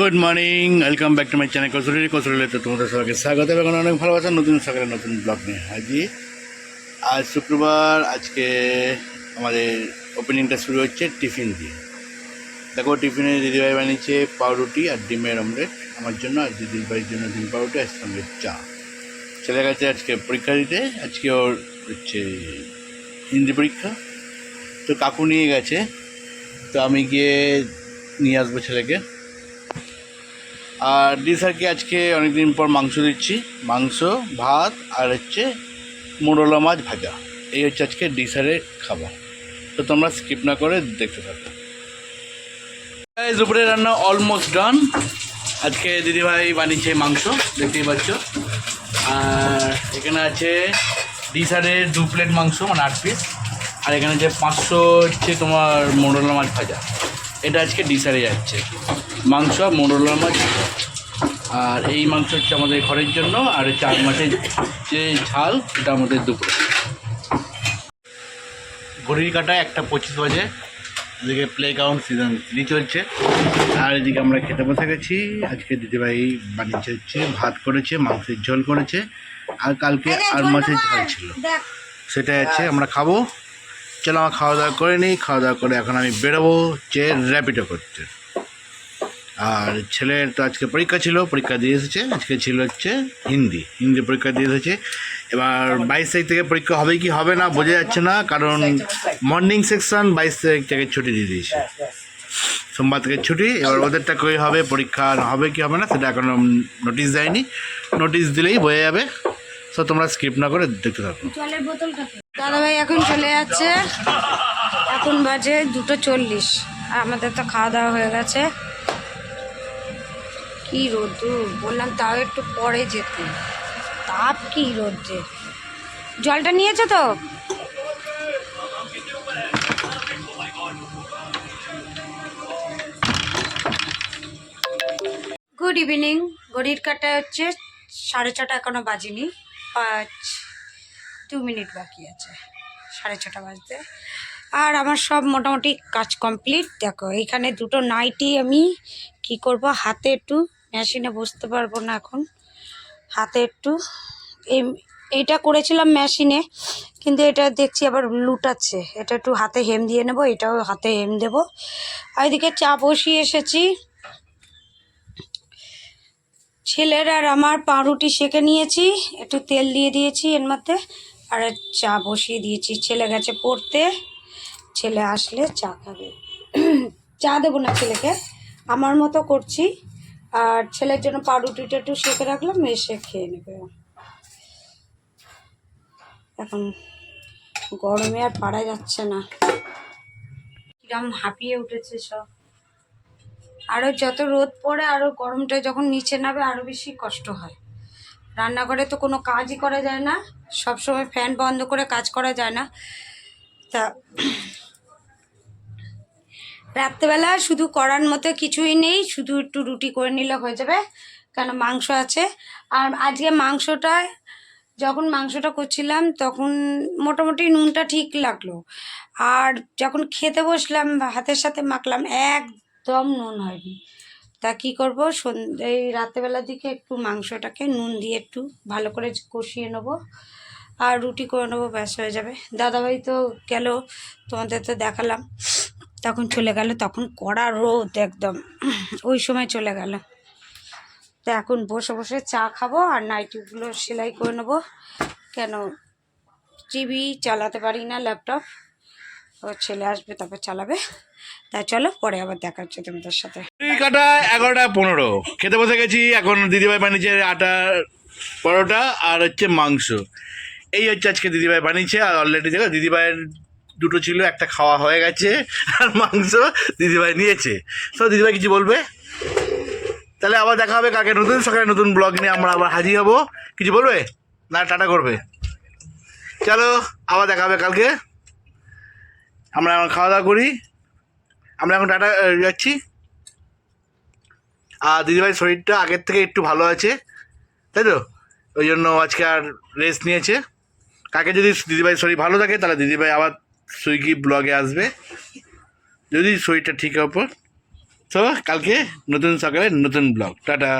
Good morning, welcome back to my channel Kasuri কসুরিতে তোমাদের সবাইকে স্বাগত। এবং অনেক ভালোবাসা নতুন সকালে নতুন ব্লগ নিয়ে হাজির। আজ শুক্রবার, আজকে আমাদের ওপেনিংটা শুরু হচ্ছে টিফিন দিয়ে। দেখো, টিফিনে দিদিভাই বানিয়েছে পাউরুটি আর ডিমের অমলেট আমার জন্য আর দিদির বাড়ির জন্য ডিম পাউরুটি আর সঙ্গে চা। ছেলে গেছে আজকে পরীক্ষা দিতে, আজকে ওর হচ্ছে হিন্দি পরীক্ষা। তো কাকু নিয়ে গেছে। তো আমি গিয়ে নিয়ে আসব ছেলেকে। আর ডিসারকে আজকে অনেকদিন পর মাংস দিচ্ছি। মাংস, ভাত আর হচ্ছে মোরলা মাছ ভাজা। এই হচ্ছে আজকে ডিসারের খাবার। তো তোমরা স্কিপ না করে দেখতে থাকো। দুপুরে রান্না অলমোস্ট ডান আজকে দিদিভাই বানিয়েছে মাংস, দেখতেই পাচ্ছ। আর এখানে আছে ডিসারের দু প্লেট মাংস মানে আট পিস আর এখানে যে পাঁচশো হচ্ছে তোমার মোরলা মাছ ভাজা। এটা আজকে ডিসারে যাচ্ছে। মাংস আর মোরলা মাছ আর এই মাংস হচ্ছে আমাদের ঘরের জন্য আর চার মাসের যে ঝাল এটা আমাদের দুপুরে। ঘড়ির কাটা একটা পঁচিশ বাজে এদিকে প্লে গ্রাউন্ড সিজন থ্রি চলছে। আর এদিকে আমরা খেতে বসে গেছি। আজকে দিদিভাই বানিয়েছে হচ্ছে ভাত করেছে মাংসের ঝোল করেছে আর কালকে আর মাছের ঝাল ছিল। সেটাই আছে আমরা খাব। চলো আমার খাওয়া দাওয়া করে নিই, খাওয়া দাওয়া করে এখন আমি বেরোবো যে র্যাপিডো করতে। আর ছেলের তো আজকে পরীক্ষা ছিল, পরীক্ষা দিয়ে এসেছে, আজকে ছিল হচ্ছে হিন্দি। হিন্দি পরীক্ষা দিয়ে এসেছে। এবার বাইশ তারিখ থেকে পরীক্ষা হবে কি হবে না বোঝা যাচ্ছে না, কারণ মর্নিং সেকশন বাইশ তারিখ থেকে ছুটি দিয়ে দিয়েছে। সোমবার থেকে ছুটি, এবার ওদেরটা কই হবে, পরীক্ষা হবে কি হবে না, সেটা এখনও নোটিশ দেয়নি। নোটিশ দিলেই বোঝা যাবে। সো তোমরা স্কিপ না করে দেখতে থাকো। দাদাভাই এখন চলে যাচ্ছে। এখন বাজে দুটো চল্লিশ। আর আমাদের তো খাওয়া দাওয়া হয়ে গেছে। কি রোদ্দুর? বললাম তাও একটু পরে যেতে। তাপ কি রোদ্রে জলটা নিয়েছো তো? গুড ইভিনিং ঘড়ির কাটা হচ্ছে সাড়ে ছটা এখনও বাজিনি। পাঁচ দু মিনিট বাকি আছে, সাড়ে ছটা বাজতে। আর আমার সব মোটামুটি কাজ কমপ্লিট। দেখো, এখানে দুটো নাইটি আমি কি করব, হাতে একটু মেশিনে বসতে পারব না এখন। হাতে একটু এই এইটা করেছিলাম মেশিনে, কিন্তু এটা দেখছি আবার লুটাচ্ছে। এটা একটু হাতে হেম দিয়ে নেব, এটাও হাতে হেম দেবো। আর এদিকে চা বসিয়ে এসেছি। ছেলের আর আমার পাউরুটি সেঁকে নিয়েছি, একটু তেল দিয়ে দিয়েছি এর মধ্যে। আর চা বসিয়ে দিয়েছি। ছেলে গেছে পড়তে। ছেলে আসলে চা খাবে। চা দেবো না ছেলেকে। আমার মতো করছি। আর ছেলের জন্য পাউরুটিটা একটু সেঁকে রাখলাম এসে খেয়ে নেবে। এখন গরমে আর পারা যাচ্ছে না। কিরম হাঁপিয়ে উঠেছে সব। আরও যত রোদ পড়ে আরও গরমটা যখন নিচে নামে আরও বেশি কষ্ট হয়। রান্নাঘরে তো কোনো কাজই করা যায় না। সব সময় ফ্যান বন্ধ করে কাজ করা যায় না। তা রাত্রেবেলা শুধু করার মতো কিছুই নেই, শুধু একটু রুটি করে নিলে হয়ে যাবে, কেন মাংস আছে। আর আজকে মাংসটা, যখন মাংসটা করছিলাম, তখন মোটামুটি নুনটা ঠিক লাগল। আর যখন খেতে বসলাম, হাতের সাথে মাখলাম, একদম নুন হয়নি। তা কী করব? এই রাত্রেবেলার দিকে একটু মাংসটাকে নুন দিয়ে একটু ভালো করে কষিয়ে নেব। আর রুটি করে নেব, ব্যাস হয়ে যাবে। দাদাভাই তো গেল, তোমাদের তো দেখালাম। তখন চলে গেল, তখন কড়া রোদ একদম। ওই সময় চলে গেল। তো এখন বসে বসে চা খাব আর নাইটিগুলো সেলাই করে নেব। কেন? টিভি চালাতে পারি না, ল্যাপটপ। ও ছেলে আসবে, তারপর চালাবে। তাই চলো, পরে আবার দেখা হচ্ছে তোমাদের সাথে। কাটা এগারোটা পনেরো। খেতে বসে গেছি, এখন দিদিভাই বানিয়েছে আটা পরোটা আর হচ্ছে মাংস। এই হচ্ছে আজকে দিদিভাই বানিয়েছে, আর অলরেডি দেখো দিদিভাইয়ের দুটো ছিল, একটা খাওয়া হয়ে গেছে, আর মাংস দিদিভাই নিয়েছে। তো দিদিভাই কিছু বলবে? তাহলে আবার দেখা হবে কাকে নতুন, সকালে নতুন ব্লগ নিয়ে আমরা আবার হাজির হব। কিছু বলবে? না, টাটা করবে? চলো, আবার দেখা হবে কালকে। আমরা এখন খাওয়া দাওয়া করি। আমরা এখন টাটা যাচ্ছি। আর দিদিভাই শরীরটা আগের থেকে একটু ভালো আছে, তাই তো? ওই জন্য আজকে আর রেস্ট নিয়েছে। কাকে যদি দিদিভাই শরীর ভালো থাকে, তাহলে দিদিভাই আবার সুইগি ব্লগে আসবে। যদি শরীরটা ঠিক হবে তো কালকে নতুন সকালে নতুন ব্লগ। টাটা।